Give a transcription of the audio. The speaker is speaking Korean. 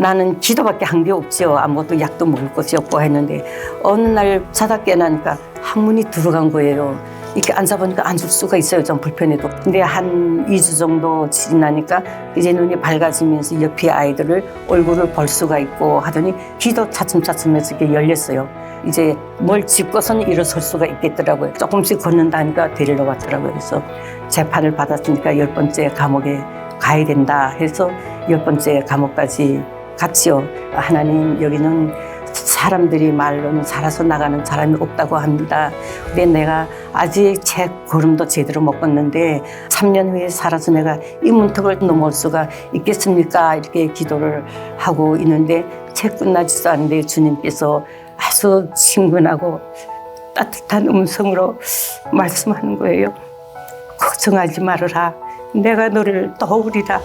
나는 기도밖에 한 게 없지요. 아무것도 약도 먹을 것이 없고 했는데 어느 날 자다 깨나니까 항문이 들어간 거예요. 이렇게 앉아보니까 앉을 수가 있어요. 좀 불편해도. 근데 한 2주 정도 지나니까 이제 눈이 밝아지면서 옆에 아이들을 얼굴을 볼 수가 있고 하더니 귀도 차츰차츰해서 이렇게 열렸어요. 이제 뭘 짚고서는 일어설 수가 있겠더라고요. 조금씩 걷는다니까 데리러 왔더라고요. 그래서 재판을 받았으니까 열 번째 감옥에 가야 된다 해서 열 번째 감옥까지 갔지요. 하나님 여기는 사람들이 말로는 살아서 나가는 사람이 없다고 합니다. 근데 내가 아직 책 걸음도 제대로 못 걷는데 3년 후에 살아서 내가 이 문턱을 넘을 수가 있겠습니까? 이렇게 기도를 하고 있는데 책 끝나지도 않는데 주님께서 아주 친근하고 따뜻한 음성으로 말씀하는 거예요. 걱정하지 말아라. 내가 너를 도우리라.